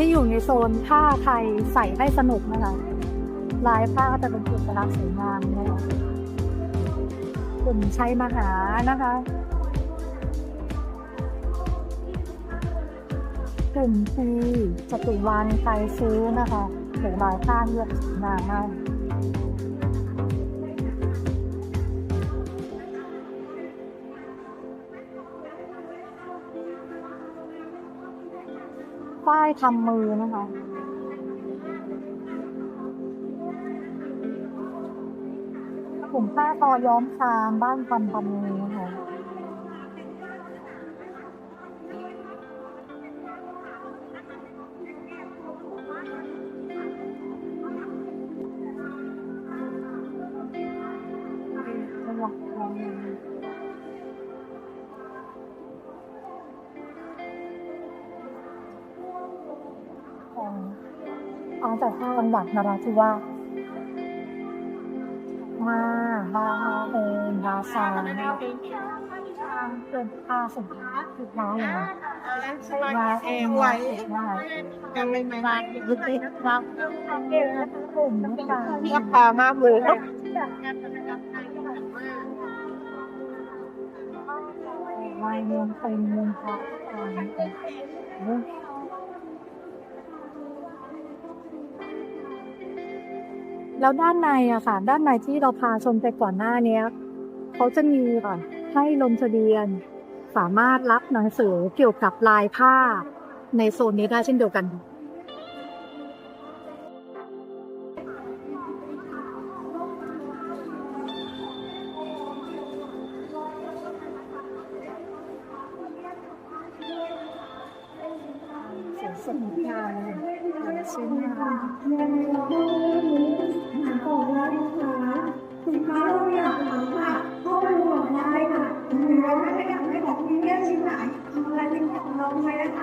ที่อยู่ในโซนผ้าไทยใส่ให้สนุกนะคะลายผ้าก็จะเป็นเอกลักษณ์สวยงามนะคะกลุ่มชัยมหานะคะกลุ่มทีจตุวันไทยซื้อนะคะเห็นลายผ้าเลือกสวยงามมาก ป้ายทำมือนะคะ กลุ่มผ้าตอย้อมคามบ้านคำทำมือนะคะของ อาจากห้าจังหวัดนราธิวาสมาบาเอนบาซาเป็นผ้าสุดสุดท้ายเลยมาเองไว้ว่ายังไม่มายุติครับกลุ่มนะคะพี่พามากเลยครับลายเมืองเป็นเมืองพระ แล้วด้านในอะค่ะ ด้านในที่เราพาชมไปก่อนหน้าเนี้ยเขาจะมีค่ะให้ลงทะเบียน สามารถรับหนังสือเกี่ยวกับลายผ้าในโซนนี้ได้เช่นเดียวกัน เสียงสมุน ไพรชิ้นนะคะคุณป้าอยากถามค่ะข้อมูลของนายค่ะเราไม่ได้อยากให้บอกมีเรื่องชิ้นไหนอะไรเป็นของเราไหมนะคะ